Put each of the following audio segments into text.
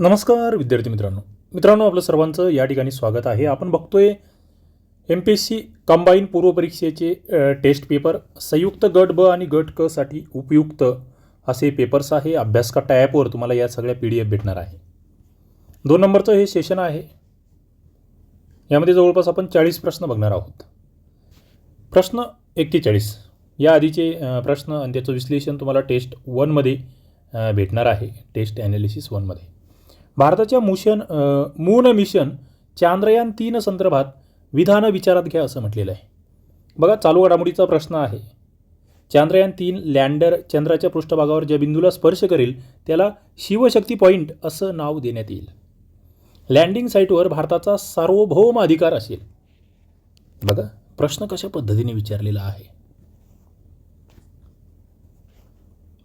नमस्कार विद्यार्थी मित्रांनो. मित्रांनो आपलं सर्वांचं या ठिकाणी स्वागत आहे. आपण बघतोय M P S C combine पूर्वपरीक्षेचे test paper संयुक्त गट ब आणि गट क साठी उपयुक्त असे पेपर्स आहे. अभ्यासकट्टा ॲपवर तुम्हाला या सगळ्या पी डी एफ भेटणार आहे. दोन नंबरचं हे सेशन आहे. यामध्ये जवळपास आपण चाळीस प्रश्न बघणार आहोत. प्रश्न एक्केचाळीस. या आधीचे प्रश्न आणि त्याचं विश्लेषण तुम्हाला टेस्ट वनमध्ये भेटणार आहे. टेस्ट ॲनालिसिस वनमध्ये भारताच्या मुशन मून मिशन चांद्रयान तीन संदर्भात विधान विचारात घ्या असं म्हटलेलं आहे. बघा चालू घडामोडीचा प्रश्न आहे. चांद्रयान तीन लँडर चंद्राच्या पृष्ठभागावर ज्या बिंदूला स्पर्श करेल त्याला शिवशक्ती पॉईंट असं नाव देण्यात येईल. लँडिंग साईटवर भारताचा सार्वभौम अधिकार असेल. बघा प्रश्न कशा पद्धतीने विचारलेला आहे.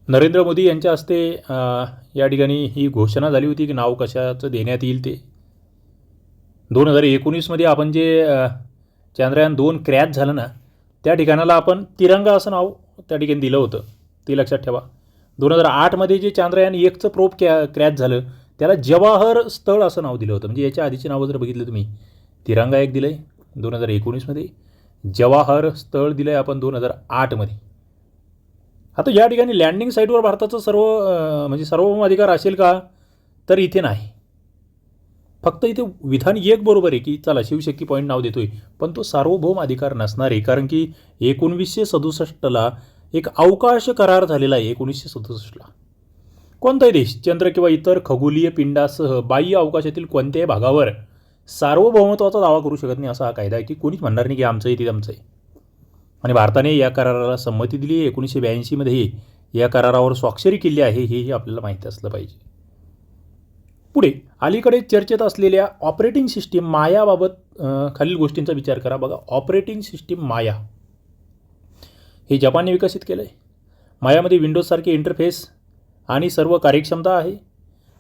नरेंद्र मोदी यांच्या हस्ते या ठिकाणी ही घोषणा झाली होती की नाव कशाचं देण्यात येईल ते. दोन हजार एकोणीसमध्ये आपण जे चांद्रयान दोन क्रॅच झालं ना त्या ठिकाणाला आपण तिरंगा असं नाव त्या ठिकाणी दिलं होतं. ते लक्षात ठेवा. दोन हजार आठमध्ये जे चांद्रयान एकचं प्रोप कॅ क्रॅच झालं त्याला जवाहर स्थळ असं नाव दिलं होतं. म्हणजे याच्या आधीची नावं जर बघितलं तुम्ही तिरंगा एक दिलं आहे दोन हजार एकोणीसमध्ये जवाहर स्थळ दिलं आहे आपण दोन हजार आठमध्ये आता या ठिकाणी लँडिंग साईटवर भारताचं सर्व म्हणजे सार्वभौम अधिकार असेल का? तर इथे नाही. फक्त इथे विधान एक बरोबर आहे की चला शिवशक्ती पॉईंट नाव देतोय. पण तो सार्वभौम अधिकार नसणार आहे कारण की एकोणवीसशे सदुसष्टला एक अवकाश करार झालेला आहे एकोणीसशे सदुसष्टला. कोणताही देश चंद्र किंवा इतर खगोलीय पिंडासह बाह्य अवकाशातील कोणत्याही भागावर सार्वभौमत्वाचा दावा करू शकत नाही असा हा कायदा आहे की कोणीच म्हणणार नाही की आमचं आहे आमचं आहे. आणि भारताने या कराराला संमती दिली एकोणीसशे ब्याऐंशीमध्ये या करारावर स्वाक्षरी केली आहे. हेही आपल्याला माहीत असलं पाहिजे. पुढे अलीकडे चर्चेत असलेल्या ऑपरेटिंग सिस्टीम मायाबाबत खालील गोष्टींचा विचार करा. बघा ऑपरेटिंग सिस्टीम माया. हे जपानने विकसित केलं आहे मायामध्ये विंडोजसारखे इंटरफेस आणि सर्व कार्यक्षमता आहे.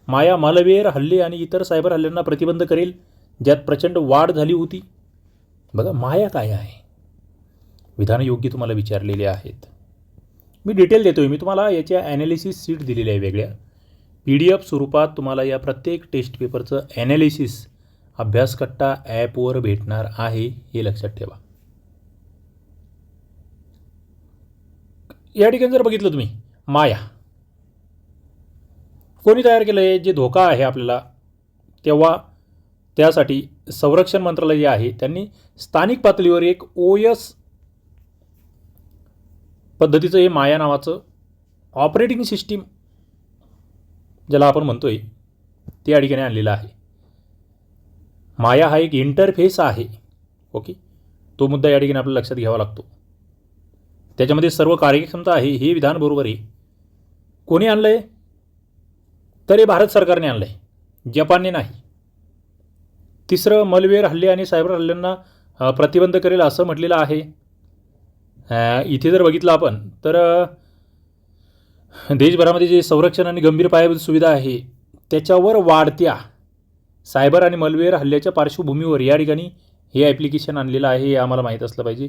माया मालवेअर हल्ले आणि इतर सायबर हल्ल्यांना प्रतिबंध करेल ज्यात प्रचंड वाढ झाली होती. बघा माया काय आहे? विधान योग्य तुम्हाला विचारलेले आहेत. मी डिटेल देतो आहे मी तुम्हाला याच्या ॲनालिसिस सीट दिलेल्या आहे वेगळ्या. पी डी एफ स्वरूपात तुम्हाला या प्रत्येक टेस्ट पेपरचं ॲनालिसिस अभ्यासकट्टा ॲपवर भेटणार आहे हे लक्षात ठेवा. या ठिकाणी जर बघितलं तुम्ही माया. कोणी तयार केलं आहे जे धोका आहे आपल्याला तेव्हा त्यासाठी संरक्षण मंत्रालय जे आहे त्यांनी स्थानिक पातळीवर एक ओ एस पद्धतीचं हे माया नावाचं ऑपरेटिंग सिस्टीम ज्याला आपण म्हणतो आहे ते या ठिकाणी आणलेलं आहे. माया हा एक इंटरफेस आहे ओके तो मुद्दा या ठिकाणी आपल्याला लक्षात घ्यावा लागतो. त्याच्यामध्ये सर्व कार्यक्षमता आहे हे विधान बरोबर आहे. कोणी आणलं आहे तर हे भारत सरकारने आणलं आहे जपानने नाही. तिसरं मलवेर हल्ले आणि सायबर हल्ल्यांना प्रतिबंध करेल असं म्हटलेलं आहे. इथे जर बघितलं आपण तर देशभरामध्ये जे संरक्षण आणि गंभीर पायाभूत सुविधा आहे त्याच्यावर वाढत्या सायबर आणि मलवेअर हल्ल्याच्या पार्श्वभूमीवर या ठिकाणी हे ॲप्लिकेशन आणलेलं आहे हे आम्हाला माहीत असलं पाहिजे.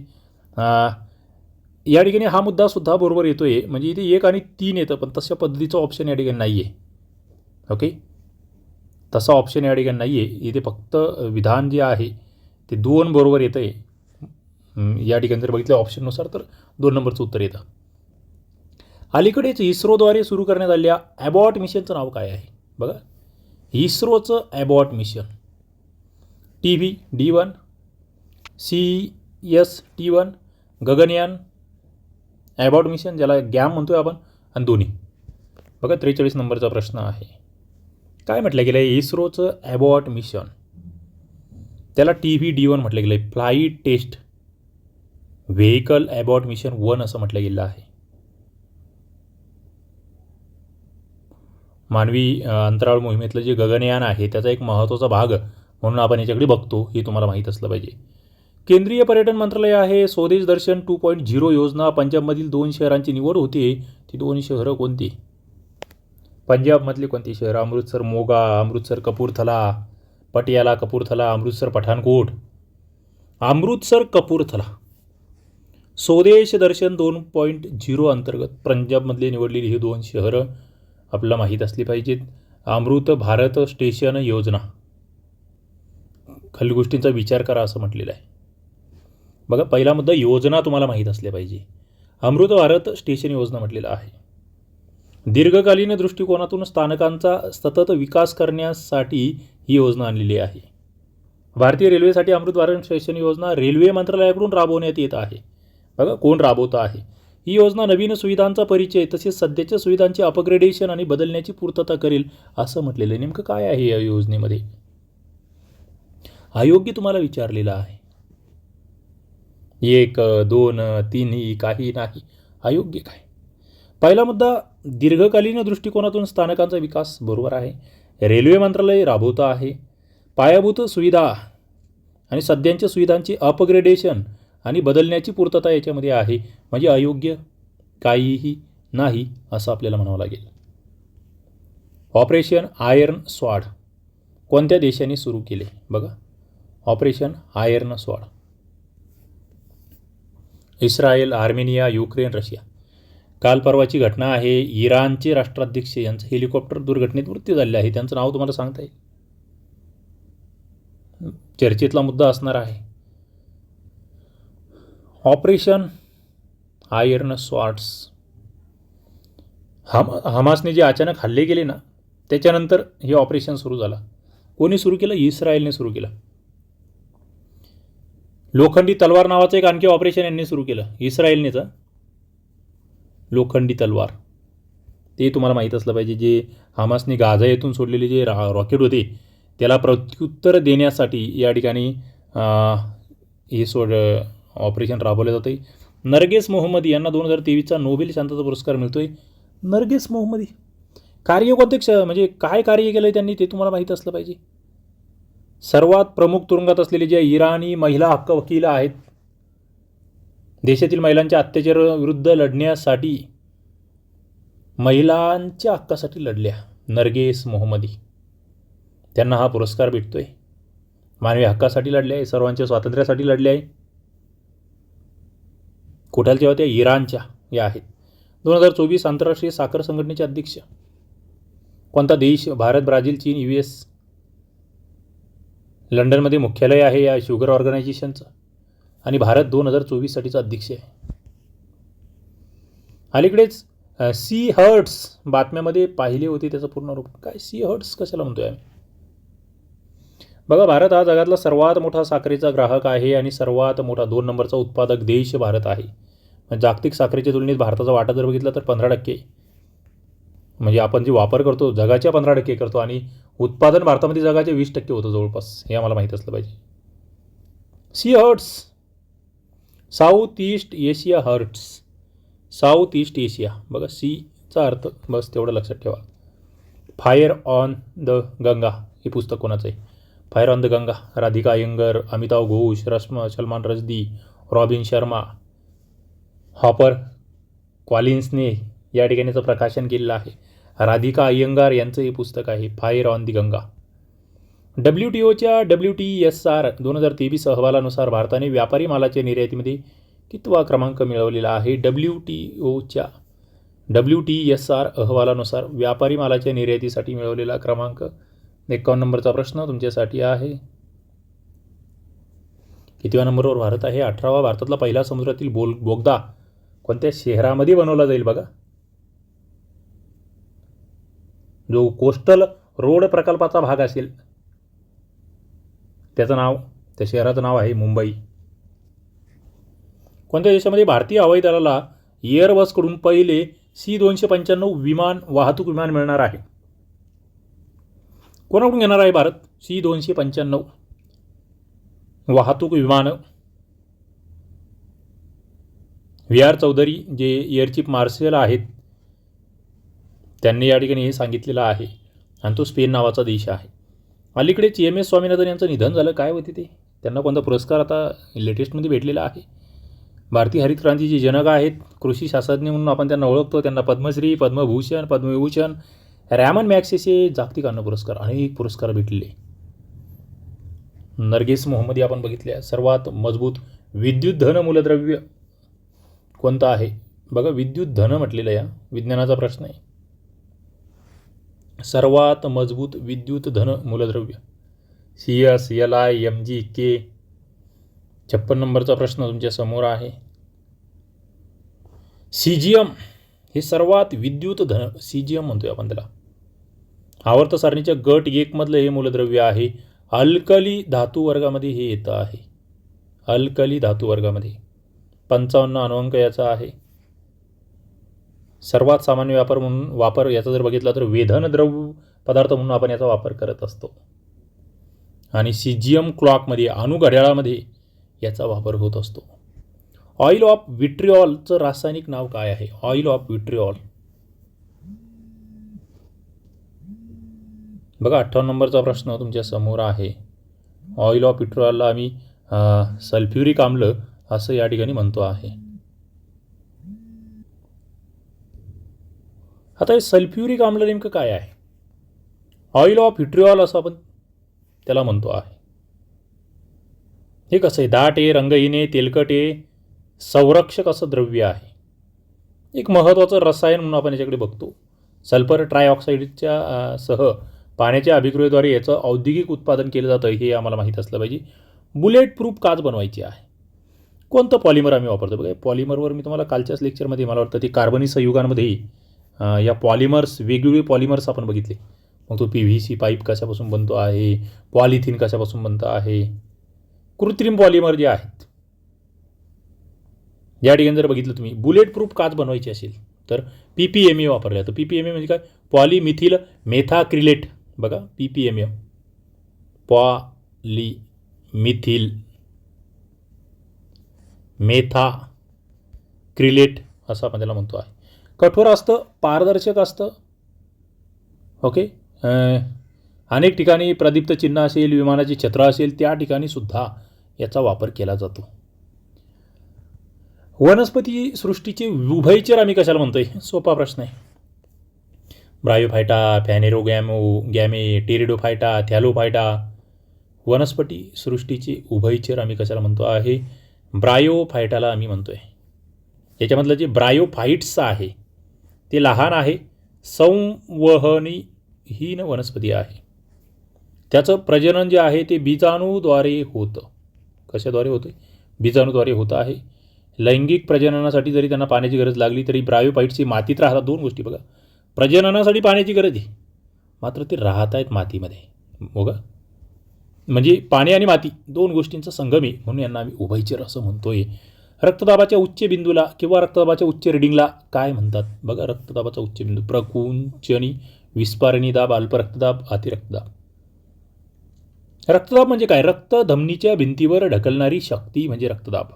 या ठिकाणी हा मुद्दासुद्धा बरोबर येतो आहे म्हणजे इथे एक आणि तीन येतं पण तशा पद्धतीचं ऑप्शन या ठिकाणी नाही आहे ओके तसा ऑप्शन या ठिकाणी नाही आहे इथे फक्त विधान जे आहे ते दोन बरोबर येतं आहे या ठिकाणी जर बघितलं ऑप्शननुसार तर दोन नंबरचं उत्तर येतं. अलीकडेच इस्रोद्वारे सुरू करण्यात आलेल्या ॲबॉट मिशनचं नाव काय आहे? बघा. इस्रोचं abort mission. T V D one C S T one Gaganyaan abort mission ज्याला गॅम म्हणतो आहे आपण आणि दोन्ही. बघा त्रेचाळीस नंबरचा प्रश्न आहे. काय म्हटलं गेलं आहे इस्रोचं ॲबॉट मिशन. त्याला टी व्ही डी वन म्हटलं गेलं आहे flight test. Vehicle abort mission one असं म्हटलं गेलं आहे. मानवी अंतराळ मोहिमेतलं जे गगनयान आहे त्याचा एक महत्त्वाचा भाग म्हणून आपण याच्याकडे बघतो हे तुम्हाला माहीत असलं पाहिजे. केंद्रीय पर्यटन मंत्रालय आहे Swadesh Darshan two point zero योजना पंजाबमधील दोन शहरांची निवड होते ती दोन शहरं कोणती? पंजाबमधली कोणती शहरं? अमृतसर मोगा अमृतसर कपूरथला पटियाला कपूरथला अमृतसर पठाणकोट. अमृतसर कपूरथला. स्वदेश दर्शन दोन पॉईंट झिरो अंतर्गत पंजाबमधली निवडलेली ही दोन शहरं आपल्याला माहीत असली पाहिजेत. अमृत भारत स्टेशन योजना. खाली गोष्टींचा विचार करा असं म्हटलेलं आहे. बघा पहिला मुद्दा योजना तुम्हाला माहीत असल्या पाहिजे. अमृत भारत स्टेशन योजना म्हटलेलं आहे. दीर्घकालीन दृष्टिकोनातून स्थानकांचा सतत विकास करण्यासाठी ही योजना आणलेली आहे. भारतीय रेल्वेसाठी अमृत भारत स्टेशन योजना रेल्वे मंत्रालयाकडून राबवण्यात येत आहे. बघा कोण राबवतं आहे? ही योजना नवीन सुविधांचा परिचय तसेच सध्याच्या सुविधांचे अपग्रेडेशन आणि बदलण्याची पूर्तता करेल असं म्हटलेलं नेमकं काय आहे या योजनेमध्ये? अयोग्य तुम्हाला विचारलेलं आहे. एक दोन तीनही काही नाही. अयोग्य काय? पहिला मुद्दा दीर्घकालीन दृष्टिकोनातून स्थानकांचा विकास बरोबर आहे. रेल्वे मंत्रालय राबवतं आहे. पायाभूत सुविधा आणि सध्यांच्या सुविधांची अपग्रेडेशन आणि बदलण्याची पूर्तता याच्यामध्ये आहे. म्हणजे अयोग्य काहीही नाही असं आपल्याला म्हणावं लागेल. Operation iron swords. कोणत्या देशाने सुरू केले? बघा. Operation iron swords. Israel Armenia Ukraine Russia. काल परवाची घटना आहे. इराणचे राष्ट्राध्यक्ष यांचं हेलिकॉप्टर दुर्घटनेत मृत्यू झाले आहे. त्यांचं नाव तुम्हाला सांगता येईल? चर्चेतला मुद्दा असणार आहे. ऑपरेशन आयर्न स्वार्ट्स हम हमासने जे अचानक हल्ले केले ना त्याच्यानंतर हे ऑपरेशन सुरू झालं. कोणी सुरू केलं? इस्रायलने सुरू केलं. लोखंडी तलवार नावाचं एक आणखी ऑपरेशन यांनी सुरू केलं. इस्रायलनेच. लोखंडी तलवार. ते तुम्हाला माहीत असलं पाहिजे जे हमासने गाझा येथून सोडलेले जे रा रॉकेट होते त्याला प्रत्युत्तर देण्यासाठी या ठिकाणी हे सोड ऑपरेशन राबवलं जातं. नरगेस मोहम्मदी यांना दोन हजार तेवीसचा नोबेल शांतता पुरस्कार मिळतो आहे नरगेस मोहम्मदी कार्यकोध्यक्ष म्हणजे काय कार्य केलं आहे त्यांनी ते तुम्हाला माहीत असलं पाहिजे. सर्वात प्रमुख तुरुंगात असलेले जे इराणी महिला हक्क वकील आहेत देशातील महिलांच्या अत्याचाराविरुद्ध लढण्यासाठी महिलांच्या हक्कासाठी लढल्या नरगेस मोहम्मदी. त्यांना हा पुरस्कार भेटतो आहे मानवी हक्कासाठी लढले आहे सर्वांच्या स्वातंत्र्यासाठी लढले आहे. कुठालच्या होत्या इराणच्या. या आहेत. दोन हजार चोवीस आंतरराष्ट्रीय साखर संघटनेचे अध्यक्ष. कोणता देश? भारत ब्राझील चीन यू एस? लंडनमध्ये मुख्यालय आहे या शुगर ऑर्गनायझेशनचं. आणि भारत दोन हजार चोवीससाठीचा अध्यक्ष आहे. अलीकडेच सी हर्ट्स बातम्यामध्ये पाहिले होते त्याचं पूर्ण रूप काय सी हर्ट्स? कशाला म्हणतोय आम्ही? बघा भारत हा जगातला सर्वात मोठा साखरेचा ग्राहक आहे आणि सर्वात मोठा दोन नंबरचा उत्पादक देश भारत आहे. म्हणजे जागतिक साखरेच्या तुलनेत भारताचा वाटा जर बघितला तर पंधरा टक्के. म्हणजे आपण जे वापर करतो जगाच्या पंधरा टक्के करतो आणि उत्पादन भारतामध्ये जगाचे वीस टक्के होतं जवळपास हे आम्हाला माहीत असलं पाहिजे. C hearts. South east Asia hearts. South east Asia. बघा सीचा अर्थ बस तेवढं लक्षात ठेवा. फायर ऑन द गंगा हे पुस्तक कोणाचं आहे? Fire on the Ganga Radhika Iyengar Amitabh Ghosh रश्म Salman रजदी Robin Sharma Harper क्वालिन्सने या ठिकाणीचं प्रकाशन केलेलं आहे. राधिका अय्यंगार यांचं हे पुस्तक आहे fire on the Ganga W T ओच्या डब्ल्यू टी एस आर दोन हजार तेवीस अहवालानुसार भारताने व्यापारी मालाच्या निर्यातीमध्ये कितवा क्रमांक मिळवलेला आहे? डब्ल्यू टी ओच्या डब्ल्यू टी एस आर अहवालानुसार व्यापारी मालाच्या निर्यातीसाठी मिळवलेला क्रमांक एकावन्न नंबरचा प्रश्न तुमच्यासाठी आहे. कितव्या नंबरवर भारत आहे? अठरावा भारतातला पहिला समुद्रातील बोल बोगदा कोणत्या शहरामध्ये बनवला जाईल बघा. जो कोस्टल रोड प्रकल्पाचा भाग असेल. त्याचं नाव त्या शहराचं नाव आहे मुंबई. कोणत्या देशामध्ये भारतीय हवाई दलाला एअरबसकडून पहिले सी दोनशे पंच्याण्णव विमान वाहतूक विमान मिळणार आहे? कोणाकडून घेणार आहे भारत? सी दोनशे पंच्याण्णव. वाहतूक विमानं. व्ही आर चौधरी जे एअर चीफ मार्शल आहेत त्यांनी या ठिकाणी हे सांगितलेलं आहे. आणि तो स्पेन नावाचा देश आहे. अलीकडेच एम एस स्वामीनाथन यांचं निधन झालं काय होते ते? त्यांना कोणता पुरस्कार आता लेटेस्टमध्ये भेटलेला आहे. भारतीय हरित क्रांतीचे जनक आहेत कृषी शास्त्रज्ञ म्हणून आपण त्यांना ओळखतो. त्यांना पद्मश्री पद्मभूषण पद्मविभूषण रॅमन मॅक्सेसे जागतिक अन्न पुरस्कार अनेक पुरस्कार भेटले. नर्गेस मोहम्मदी आपण बघितले सर्वात मजबूत विद्युत धन मूलद्रव्य कोणतं आहे? बघा विद्युत धन म्हटलेलं या विज्ञानाचा प्रश्न आहे. सर्वात मजबूत विद्युत धन मूलद्रव्य. C S L I M G K. छप्पन नंबरचा प्रश्न तुमच्यासमोर आहे. एम हे सर्वात विद्युत धन एम म्हणतोय आपण त्याला. आवर्त सारणीच्या गट एकमधलं हे मूलद्रव्य आहे. अल्कली धातू वर्गामध्ये हे येतं आहे. अल्कली धातू वर्गामध्ये. पंचावन्न अनुअंक याचा आहे. सर्वात सामान्य व्यापार म्हणून वापर याचा जर बघितला तर वेधन द्रव्य पदार्थ म्हणून आपण याचा वापर करत असतो. आणि सी जी एम क्लॉकमध्ये अणुघड्याळामध्ये याचा वापर होत असतो. ऑइल ऑफ विट्रिऑलचं रासायनिक नाव काय आहे? ऑइल ऑफ विट्रिऑल बघा अठ्ठावन्न नंबरचा प्रश्न तुमच्यासमोर आहे. ऑइल ऑफ विट्रिऑलला आम्ही सल्फ्युरिक आम्ल असं या ठिकाणी म्हणतो आहे. आता हे सल्फ्युरिक आम्ल नेमकं काय आहे? ऑइल ऑफ विट्रिऑल असं आपण त्याला म्हणतो आहे. हे कसं आहे? दाट आहे रंगहीन आहे तेलकट आहे संरक्षक असं द्रव्य आहे. एक महत्त्वाचं रसायन म्हणून आपण याच्याकडे बघतो. सल्फर ट्रायऑक्साईडच्या सह पाण्याच्या अभिक्रियेद्वारे याचं औद्योगिक उत्पादन केलं जातं हे आम्हाला माहीत असलं पाहिजे. बुलेट प्रूफ काच बनवायची आहे. कोणतं पॉलिमर आम्ही वापरतो? बघा पॉलिमरवर मी तुम्हाला कालच्याच लेक्चरमध्ये मला वाटतं ते कार्बनी संयुगांमध्ये या पॉलिमर्स वेगवेगळे पॉलिमर्स आपण बघितले. मग तो पी व्ही सी पाईप कशापासून बनतो आहे? पॉलिथिन कशापासून बनतं आहे? कृत्रिम पॉलिमर जे आहेत या ठिकाणी जर बघितलं तुम्ही बुलेट प्रूफ काच बनवायची असेल तर पी पी एम ए वापरल्या. जातो पी पी एम ए म्हणजे काय? Polymethyl methacrylate. बघा P P M A. Polymethyl methacrylate असं आपण त्याला म्हणतो आहे. कठोर असतं पारदर्शक असतं. ओके? अनेक ठिकाणी प्रदीप्त चिन्ह असेल विमानाची छत्र असेल त्या ठिकाणी सुद्धा याचा वापर केला जातो. वनस्पती सृष्टीचे उभयचर आम्ही कशाला म्हणतोय? सोपा प्रश्न आहे. ब्रायोफायटा फॅनेरो गॅमो गॅमे टेरिडोफायटा थॅलोफायटा वनस्पती सृष्टीचे उभयचर आम्ही कशाला म्हणतो आहे? ब्रायोफायटाला आम्ही म्हणतो आहे याच्यामधलं जे ब्रायोफाईट्स आहे ते लहान आहे संवहनीहीन वनस्पती आहे. त्याचं प्रजनन जे आहे ते बीजाणूद्वारे होतं. कशाद्वारे होतं बीजाणूद्वारे होतं आहे. लैंगिक प्रजननासाठी जरी त्यांना पाण्याची गरज लागली तरी ब्रायोपाईट्सची मातीत राहतात. दोन गोष्टी बघा. प्रजननासाठी पाण्याची गरज आहे. मात्र ते राहत आहेत मातीमध्ये. बघा. म्हणजे पाणी आणि माती दोन गोष्टींचा संगम आहे. म्हणून यांना आम्ही उभयचर असं म्हणतोय. रक्तदाबाच्या उच्च बिंदूला किंवा रक्तदाबाच्या उच्च रिडिंगला काय म्हणतात? बघा रक्तदाबाचा उच्च बिंदू. प्रकुंचनी विस्पारणी दाब अल्प रक्तदाब अतिरक्तदाब रक्तदाब म्हणजे काय? रक्त धमनीच्या भिंतीवर ढकलणारी शक्ती म्हणजे रक्तदाब.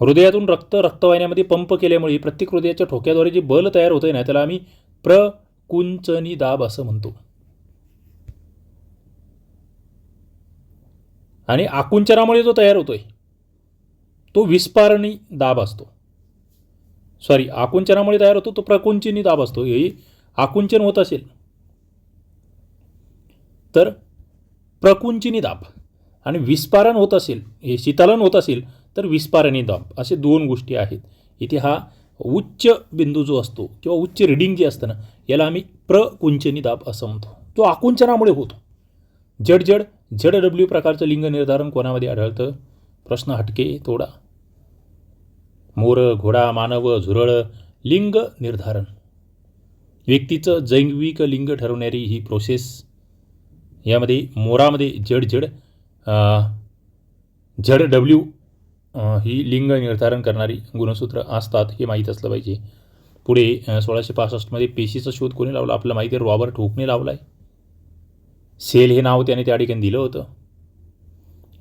हृदयातून रक्त रक्तवाहिन्यामध्ये पंप केल्यामुळे प्रत्येक हृदयाच्या ठोक्याद्वारे जे बल तयार होतंय ना त्याला आम्ही प्रकुंचनी दाब असं म्हणतो. आणि आकुंचनामुळे जो तयार होतोय तो विस्पारणी दाब असतो. सॉरी आकुंचनामुळे तयार होतो तो प्रकुंचनी दाब असतो. हे आकुंचन होत असेल तर प्रकुंचनी दाब आणि विस्पारण होत असेल हे शीतलन होत असेल तर विस्पारणी दाब असे दोन गोष्टी आहेत. इथे हा उच्च बिंदू जो असतो किंवा उच्च रिडिंग जे असतं ना याला आम्ही प्रकुंचनी दाब असं म्हणतो. तो आकुंचनामुळे होतो. जड जड जड डब्ल्यू प्रकारचं लिंग निर्धारण कोणामध्ये आढळतं? प्रश्न हटके तोडा. मोर घोडा मानव झुरळ लिंग निर्धारण. व्यक्तीचं जैविक लिंग ठरवणारी ही प्रोसेस यामध्ये मोरामध्ये जड जड जड डब्ल्यू ही लिंग निर्धारण करणारी गुणसूत्र असतात हे माहीत असलं पाहिजे. पुढे सोळाशे पासष्टमध्ये पेशीचा शोध कोणी लावला? आपलं माहिती आहे रॉबर्ट हुकने लावला आहे सेल हे नाव त्याने त्या ठिकाणी दिलं होतं.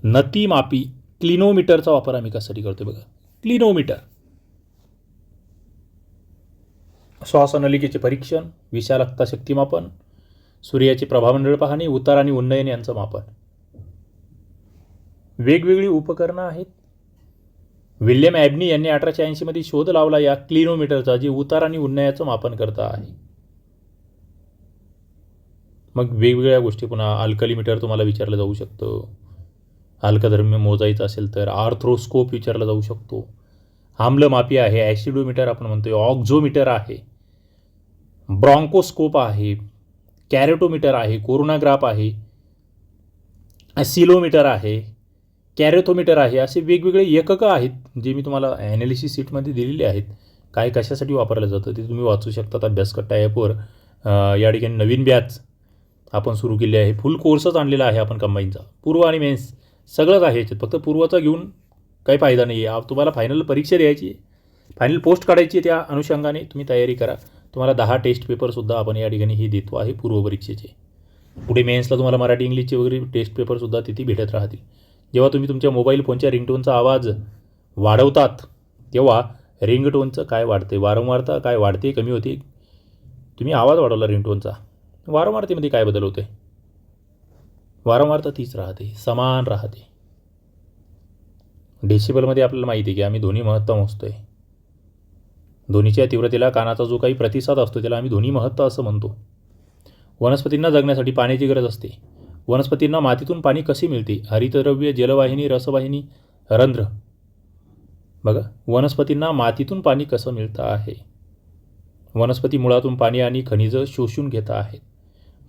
नती मापी क्लिनोमीटरचा वापर आम्ही कशासाठी करतो बघा? क्लिनोमीटर. श्वासनलिकेचे परीक्षण विषालकता शक्तिमापन सूर्याचे प्रभामंडळ पाहणे उतार आणि उन्नयन यांचं मापन. वेगवेगळी उपकरणं आहेत. विल्यम ॲबनी यांनी अठराशे ऐंशीमध्ये शोध लावला या क्लिनोमीटरचा जे उतार आणि उन्नयाचं मापन करता आहे. मग वेगवेगळ्या गोष्टी पुन्हा अल्कलीमीटर तुम्हाला विचारलं जाऊ शकतं. अल्कधर्म्य मोजायचं असेल तर आर्थ्रोस्कोप विचारला जाऊ शकतो. आम्लमापी आहे ॲसिडोमीटर आपण म्हणतोय ऑक्झोमीटर आहे ब्रॉन्कोस्कोप आहे कॅरेटोमीटर आहे कोरोनाग्राफ आहे सिलोमीटर आहे कॅरेथोमीटर आहे असे वेगवेगळे एककं आहेत जे मी तुम्हाला ॲनालिसिस सीटमध्ये दिलेले आहेत. काय कशासाठी वापरलं जातं ते तुम्ही वाचू शकतात अभ्यासकट्टा ॲपवर या ठिकाणी नवीन बॅच आपण सुरू केली आहे. फुल कोर्सच आणलेला आहे आपण कंबाईनचा पूर्व आणि मेन्स सगळंच आहे याच्यात. फक्त पूर्वाचा घेऊन काही फायदा नाही आहे तुम्हाला फायनल परीक्षा द्यायची आहे. फायनल पोस्ट काढायची आहे त्या अनुषंगाने तुम्ही तयारी करा. तुम्हाला दहा टेस्ट पेपरसुद्धा आपण या ठिकाणी हे देतो आहे पूर्व परीक्षेचे. पुढे मेन्सला तुम्हाला मराठी इंग्लिशचे वगैरे टेस्ट पेपरसुद्धा तिथे भेटत राहतील. जेव्हा तुम्ही तुमच्या मोबाईल फोनच्या रिंगटोनचा आवाज वाढवतात तेव्हा रिंगटोनचं काय वाढते? वारंवारता काय वाढते? कमी होते? तुम्ही आवाज वाढवला रिंगटोनचा. वारंवारतेमध्ये काय बदल होते? वारंवारता तीच राहते समान राहते. डेसिबलमध्ये आपल्याला माहिती आहे की आम्ही ध्वनी महत्त्व मोजतो आहे ध्वनीच्या तीव्रतेला कानाचा जो काही प्रतिसाद असतो त्याला आम्ही ध्वनी महत्त्व असं म्हणतो. वनस्पतींना जगण्यासाठी पाण्याची गरज असते. वनस्पतींना मातीतून पाणी कसे मिळते? हरितद्रव्य जलवाहिनी रसवाहिनी रंध्र. बघा वनस्पतींना मातीतून पाणी कसं मिळतं आहे? वनस्पती मुळातून पाणी आणि खनिजं शोषून घेत आहेत.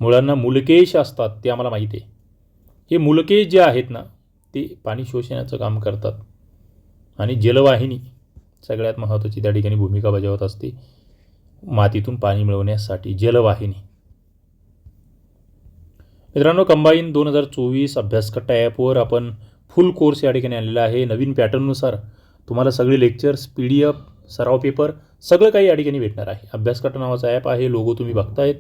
मुळांना मुलकेश असतात ते आम्हाला माहिती आहे. हे मुलकेश जे आहेत ना ते पाणी शोषण्याचं काम करतात. आणि जलवाहिनी सगळ्यात महत्त्वाची त्या ठिकाणी भूमिका बजावत असते. मातीतून पाणी मिळवण्यासाठी जलवाहिनी. मित्रांनो कंबाईन दोन हजार चोवीस अभ्यासकट्टा ॲपवर आपण फुल कोर्स या ठिकाणी आणलेला आहे. नवीन पॅटर्ननुसार तुम्हाला सगळे लेक्चर्स पी डी एफ सराव पेपर सगळं काही या ठिकाणी भेटणार आहे. अभ्यासकट्टा नावाचा ॲप आहे लोगो तुम्ही बघतायत.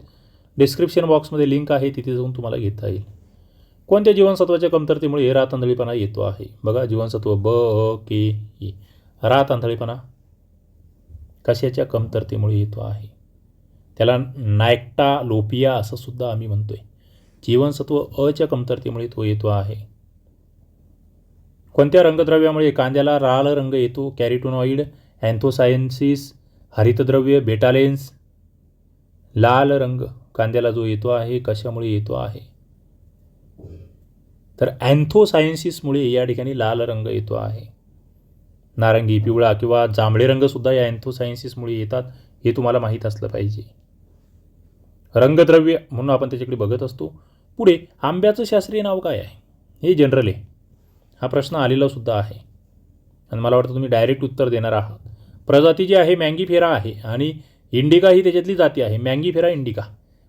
डिस्क्रिप्शन बॉक्समध्ये लिंक आहे तिथे जाऊन तुम्हाला घेता येईल. कोणत्या जीवनसत्वाच्या कमतरतेमुळे रात आंधळीपणा येतो आहे? बघा जीवनसत्व ब अ के ए रात आंधळीपणा कशाच्या कमतरतेमुळे येतो आहे? त्याला नायक्टा लोपिया असं सुद्धा आम्ही म्हणतोय. जीवनसत्व अच्या कमतरतेमुळे तो येतो आहे. कोणत्या रंगद्रव्यामुळे कांद्याला लाल रंग येतो? कॅरिटोनॉइड अँथोसायन्सिस हरितद्रव्य बेटालेन्स लाल रंग कांद्याला जो येतो आहे कशामुळे येतो आहे? तर अँथोसायन्सिसमुळे या ठिकाणी लाल रंग येतो आहे. नारंगी पिवळा किंवा जांभळे रंगसुद्धा या अँथोसायन्सिसमुळे येतात हे तुम्हाला माहीत असलं पाहिजे. रंगद्रव्य म्हणून आपण त्याच्याकडे बघत असतो. पुढे आंब्याचं शास्त्रीय नाव काय आहे? हे जनरल आहे. हा प्रश्न आलेला सुद्धा आहे. आणि मला वाटतं तुम्ही डायरेक्ट उत्तर देणार आहात. प्रजाती जी आहे मँगीफेरा आहे आणि इंडिका ही त्याच्यातली जाती आहे. मँगीफेरा इंडिका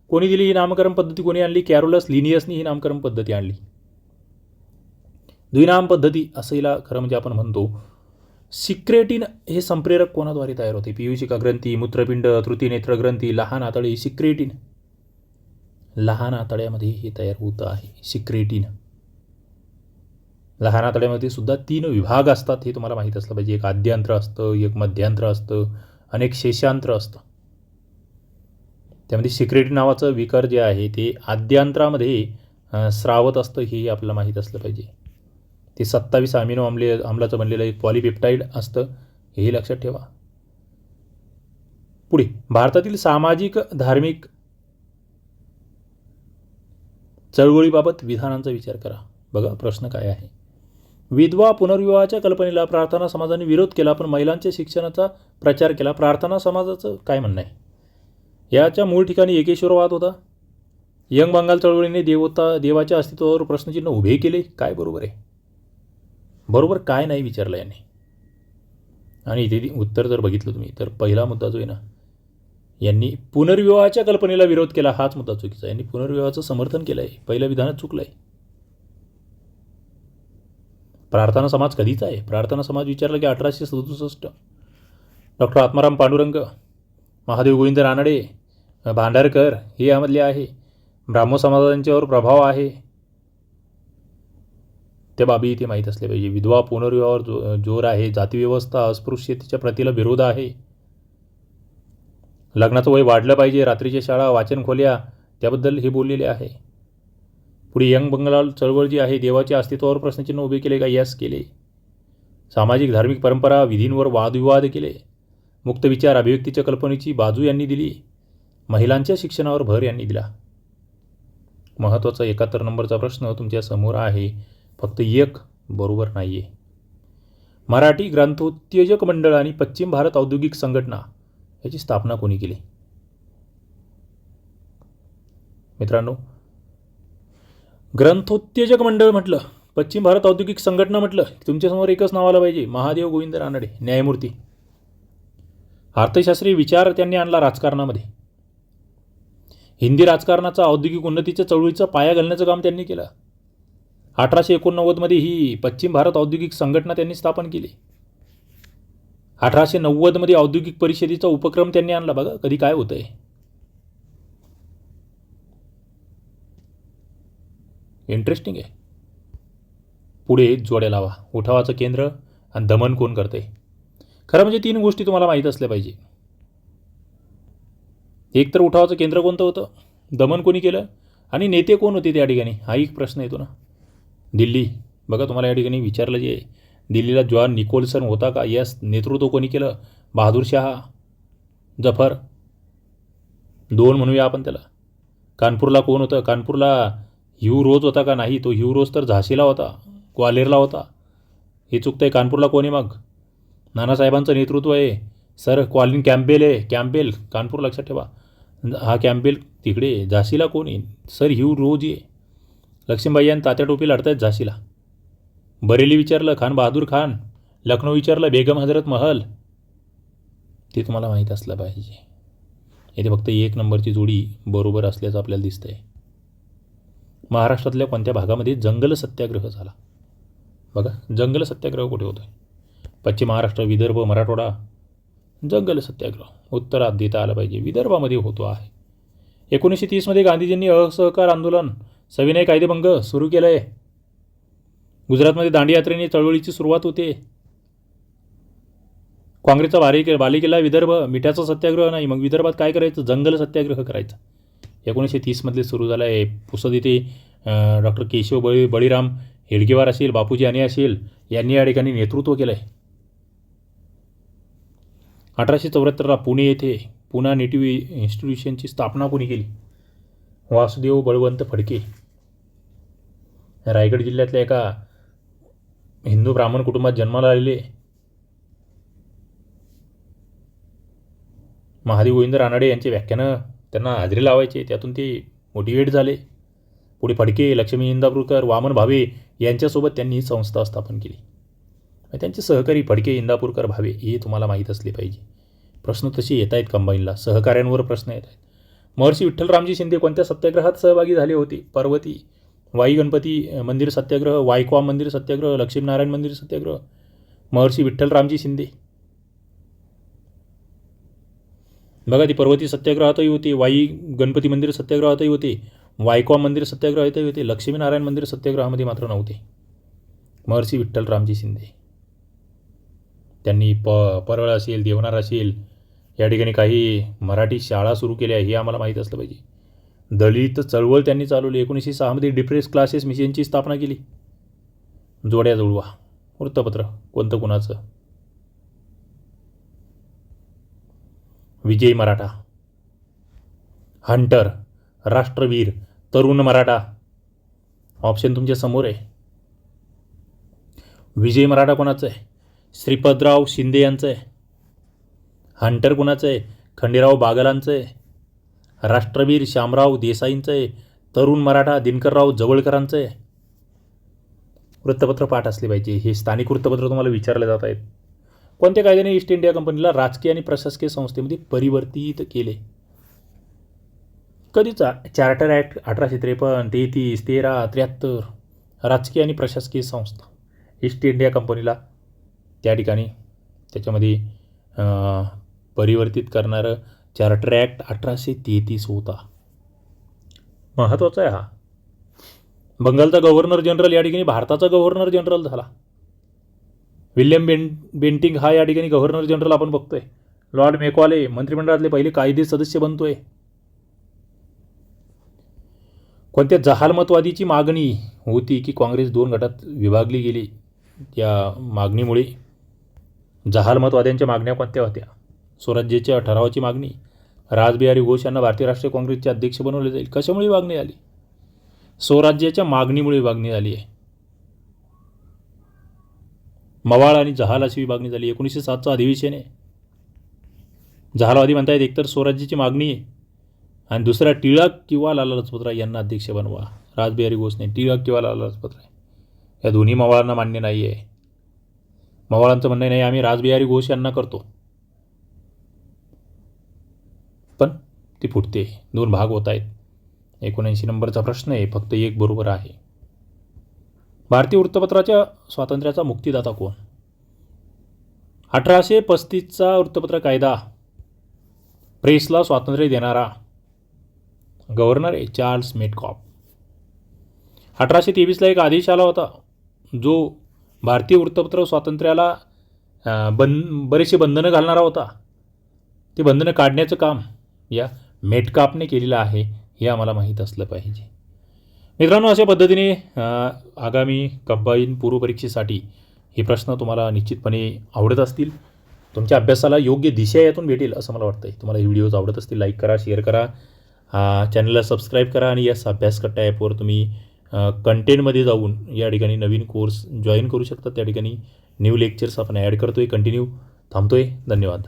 कोणी दिली ही नामकरण पद्धती? कोणी आणली? कॅरोलस लिनियसनी ही नामकरण पद्धती आणली. द्विनाम पद्धती असं हिला खरं म्हणजे आपण म्हणतो. सिक्रेटिन हे संप्रेरक कोणाद्वारे तयार होते? पियुषिका ग्रंथी मूत्रपिंड तृतीनेत्र ग्रंथी लहान आतळी सिक्रेटिन. लहान आतड्यामध्ये हे तयार होतं आहे सिक्रेटिन. लहान आतड्यामध्ये सुद्धा तीन विभाग असतात हे तुम्हाला माहीत असलं पाहिजे. एक आद्यांत्र असतं एक मध्यांत्र असतं अनेक शेषांत्र असतं. त्यामध्ये सिक्रेटिन नावाचं विकार जे आहे ते आद्यांत्रामध्ये स्रावत असतं हे आपल्याला माहीत असलं पाहिजे. ते सत्तावीस अमिनो आम्ले आम्लाचं बनलेलं एक पॉलिपेप्टाईड असतं हेही लक्षात ठेवा. पुढे भारतातील सामाजिक धार्मिक चळवळीबाबत विधानांचा विचार करा. बघा प्रश्न काय आहे? विधवा पुनर्विवाहाच्या कल्पनेला प्रार्थना समाजाने विरोध केला पण महिलांच्या शिक्षणाचा प्रचार केला. प्रार्थना समाजाचं काय म्हणणं आहे? याच्या मूळ ठिकाणी एकेश्वरवाद होता. यंग बंगाल चळवळीने देवता देवाच्या अस्तित्वावर प्रश्नचिन्ह उभे केले. काय बरोबर आहे? बरोबर काय नाही विचारलं याने? आणि इथे उत्तर जर बघितलं तुम्ही तर पहिला मुद्दा जो आहे ना यांनी पुनर्विवाहाच्या कल्पनेला विरोध केला हाच मुद्दा चुकीचा आहे. यांनी पुनर्विवाहाचं समर्थन केलं आहे पहिलं विधानच चुकलं आहे प्रार्थना समाज कधीचा आहे? प्रार्थना समाज विचारला की अठराशे सदुसष्ट. डॉक्टर आत्माराम पांडुरंग महादेव गोविंद रानडे भांडारकर हे यामधले आहे. ब्राह्मो समाजांच्यावर प्रभाव आहे. त्या बाबी इथे माहीत असल्या पाहिजे. विधवा पुनर्विवाहावर जो जोर आहे जातीव्यवस्था अस्पृश्यतेच्या प्रतीला विरोध आहे. लग्नाचं वय वाढलं पाहिजे रात्रीच्या शाळा वाचन खोल्या त्याबद्दल हे बोललेले आहे. पुढे यंग बंगाल चळवळ जी आहे देवाच्या अस्तित्वावर प्रश्नचिन्ह उभे केले का? यस केले. सामाजिक धार्मिक परंपरा विधींवर वादविवाद केले. मुक्त विचार अभिव्यक्तीच्या कल्पनेची बाजू यांनी दिली. महिलांच्या शिक्षणावर भर यांनी दिला. महत्त्वाचा एकाहत्तर नंबरचा प्रश्न तुमच्यासमोर आहे. फक्त एक बरोबर नाही आहे मराठी ग्रंथोत्तेजक मंडळ आणि पश्चिम भारत औद्योगिक संघटना. याची स्थापना कोणी केली? मित्रांनो ग्रंथोत्तेजक मंडळ म्हटलं पश्चिम भारत औद्योगिक संघटना म्हटलं तुमच्यासमोर एकच नाव आलं पाहिजे महादेव गोविंद रानडे न्यायमूर्ती. अर्थशास्त्रीय विचार त्यांनी आणला राजकारणामध्ये. हिंदी राजकारणाचा औद्योगिक उन्नतीच्या चळवळीचा पाया घालण्याचं काम त्यांनी केलं. अठराशे एकोणनव्वदमध्ये ही पश्चिम भारत औद्योगिक संघटना त्यांनी स्थापन केली. अठराशे नव्वदमध्ये औद्योगिक परिषदेचा उपक्रम त्यांनी आणला. बघा कधी काय होतंय. इंटरेस्टिंग आहे. पुढे जोड्या लावा. उठावाचं केंद्र आणि दमन कोण करते खरं म्हणजे तीन गोष्टी तुम्हाला माहीत असल्या पाहिजे. एक तर उठावाचं केंद्र कोणतं होतं? दमन कोणी केलं? आणि नेते कोण होते त्या ठिकाणी? हा एक प्रश्न येतो ना. दिल्ली. बघा तुम्हाला या ठिकाणी विचारलं जे दिल्लीला जॉन निकोलसन होता का? यस नेतृत्व कोणी केलं? बहादूर शहा जफर. दोन म्हणूया आपण त्याला. कानपूरला कोण होतं? कानपूरला ह्यू रोज होता का नाही? तो ह्यू रोज तर झाशीला होता ग्वालेरला होता. हे चुकतं आहे कानपूरला कोण आहे मग? नानासाहेबांचं नेतृत्व आहे. सर क्वालिन कॅम्पेल आहे. कॅम्पेल कानपूर लक्षात ठेवा. हा कॅम्पेल तिकडे झाशीला कोण आहे? सर ह्यू रोज आहे. लक्ष्मीबाई आणि तात्या टोपी लढतायत झाशीला. बरेली विचारलं खान बहादूर खान लखनौ विचारलं बेगम हजरत महल? ते तुम्हाला माहीत असलं पाहिजे. इथे फक्त एक नंबरची जोडी बरोबर असल्याचं आपल्याला दिसतं आहे महाराष्ट्रातल्या कोणत्या भागामध्ये जंगल सत्याग्रह झाला? बघा जंगल सत्याग्रह कुठे होतो पश्चिम महाराष्ट्र विदर्भ मराठवाडा? जंगल सत्याग्रह उत्तरात देता आलं पाहिजे. विदर्भामध्ये होतो आहे. एकोणीसशे तीसमध्ये गांधीजींनी असहकार आंदोलन सविनय कायदेभंग सुरू केलं आहे गुजरातमध्ये दांडीयात्रेने चळवळीची सुरुवात होते. काँग्रेसचा बारी बालेकिल्ला विदर्भ मिठाचा सत्याग्रह नाही मग विदर्भात काय करायचं? जंगल सत्याग्रह करायचा. एकोणीसशे तीसमधले सुरू झालं आहे पुसद इथे डॉक्टर केशव बळी बळीराम हेडगेवार असेल बापूजी आणि असेल यांनी या ठिकाणी नेतृत्व केलं आहे अठराशे चौऱ्याहत्तरला पुणे येथे पुणा नेटिव्ह इन्स्टिट्यूशनची स्थापना कोणी केली? वासुदेव बळवंत फडके. रायगड जिल्ह्यातल्या एका हिंदू ब्राह्मण कुटुंबात जन्माला आलेले महादेव गोविंद रानडे यांचे व्याख्यानं त्यांना हजेरी लावायचे त्यातून ते मोटिवेट झाले. पुढे फडके लक्ष्मी इंदापूरकर वामन भावे यांच्यासोबत त्यांनी ही संस्था स्थापन केली. त्यांचे सहकारी फडके इंदापूरकर भावे हे तुम्हाला माहीत असले पाहिजे. प्रश्न तसे येत आहेत कंबाईनला. सहकाऱ्यांवर प्रश्न येत आहेत. महर्षी विठ्ठलरामजी शिंदे कोणत्या सत्याग्रहात सहभागी झाले होते? पर्वती वाई गणपती मंदिर सत्याग्रह वायकवा मंदिर सत्याग्रह लक्ष्मीनारायण मंदिर सत्याग्रह महर्षी विठ्ठलरामजी शिंदे. बघा ती पर्वती सत्याग्रहातही होते वाई गणपती मंदिर सत्याग्रहातही होते वायकवा मंदिर सत्याग्रहातही होते लक्ष्मीनारायण मंदिर सत्याग्रहामध्ये मात्र नव्हते. महर्षी विठ्ठलरामजी शिंदे. त्यांनी प परळ असेल देवनार असेल या ठिकाणी काही मराठी शाळा सुरू केल्या हे आम्हाला माहीत असलं पाहिजे. दलित चळवळ त्यांनी चालवली. एकोणीसशे सहामध्ये डिप्रेस क्लासेस मिशनची स्थापना केली. जोड्या जुळवा वृत्तपत्र. कोणतं कुणाचं? विजय मराठा. हंटर. राष्ट्रवीर. तरुण मराठा. ऑप्शन तुमच्यासमोर आहे. विजय मराठा कोणाचं आहे? श्रीपदराव शिंदे यांचं आहे. हंटर कोणाचं आहे? खंडेराव बागलांचं आहे. राष्ट्रवीर श्यामराव देसाईंचं आहे तरुण मराठा दिनकरराव जवळकरांचं. आहे वृत्तपत्र पाठ असले पाहिजे. हे स्थानिक वृत्तपत्र तुम्हाला विचारले जात आहेत. कोणत्या कायद्याने ईस्ट इंडिया कंपनीला राजकीय आणि प्रशासकीय संस्थेमध्ये परिवर्तित केले? कधीचा चार्टर ॲक्ट अठराशे त्रेपन्न तेहतीस तेरा त्र्याहत्तर राजकीय आणि प्रशासकीय संस्था ईस्ट इंडिया कंपनीला त्या ठिकाणी त्याच्यामध्ये परिवर्तित करणारं चार्टर ॲक्ट अठराशे तेहतीस होता. महत्त्वाचा आहे हा. बंगालचा गव्हर्नर जनरल या ठिकाणी भारताचा गव्हर्नर जनरल झाला. विल्यम बेन बेंटिंग हा या ठिकाणी गव्हर्नर जनरल आपण बघतोय. लॉर्ड मेकॉले मंत्रिमंडळातले पहिले कायदे सदस्य बनतोय. कोणत्या जहालमतवादीची मागणी होती की काँग्रेस दोन गटात विभागली गेली? त्या मागणीमुळे जहालमतवाद्यांच्या मागण्या कोणत्या होत्या? स्वराज्याच्या ठरावाची मागणी. राजबिहारी घोष यांना भारतीय राष्ट्रीय काँग्रेसचे अध्यक्ष बनवले जाईल. कशामुळे मागणी आली? स्वराज्याच्या मागणीमुळे मागणी झाली आहे. मवाळ आणि जहाल अशी विभागणी झाली. एकोणीसशे सातचं अधिवेशन आहे. जहालवादी म्हणतायत एकतर स्वराज्याची मागणी आहे आणि दुसरा टिळक किंवा लाला लजपतराय यांना अध्यक्ष बनवा. राजबिहारी घोषने टिळक किंवा लाला लजपतराय. या दोन्ही मवाळांना मान्य नाही आहे मवाळांचं म्हणणं नाही आम्ही राजबिहारी घोष यांना करतो. पण ती फुटते. दोन भाग होत आहेत. एकोणऐंशी नंबरचा प्रश्न आहे फक्त एक बरोबर आहे. भारतीय वृत्तपत्राच्या स्वातंत्र्याचा मुक्तीदाता कोण? अठराशे पस्तीसचा वृत्तपत्र कायदा. प्रेसला स्वातंत्र्य देणारा. Governor A Charles Metcalfe. अठराशे तेवीसला एक आदेश आला होता जो भारतीय वृत्तपत्र स्वातंत्र्याला बन बरेचसे बंधनं घालणारा होता. ते बंधनं काढण्याचं काम. या मेटकापने केलेलं आहे हे आम्हाला माहीत असलं पाहिजे. मित्रांनो अशा पद्धतीने आगामी कंबाईन पूर्वपरीक्षेसाठी हे प्रश्न तुम्हाला निश्चितपणे आवडत असतील. तुमच्या अभ्यासाला योग्य दिशा यातून भेटेल असं मला वाटतं आहे तुम्हाला हे व्हिडिओज आवडत असतील लाईक करा शेअर करा. चॅनलला सबस्क्राईब करा आणि या अभ्यास कट्टा ॲपवर तुम्ही कंटेंटमध्ये जाऊन या ठिकाणी नवीन कोर्स जॉईन करू शकता. त्या ठिकाणी न्यू लेक्चर्स आपण ॲड करतो आहे कंटिन्यू थांबतो आहे धन्यवाद.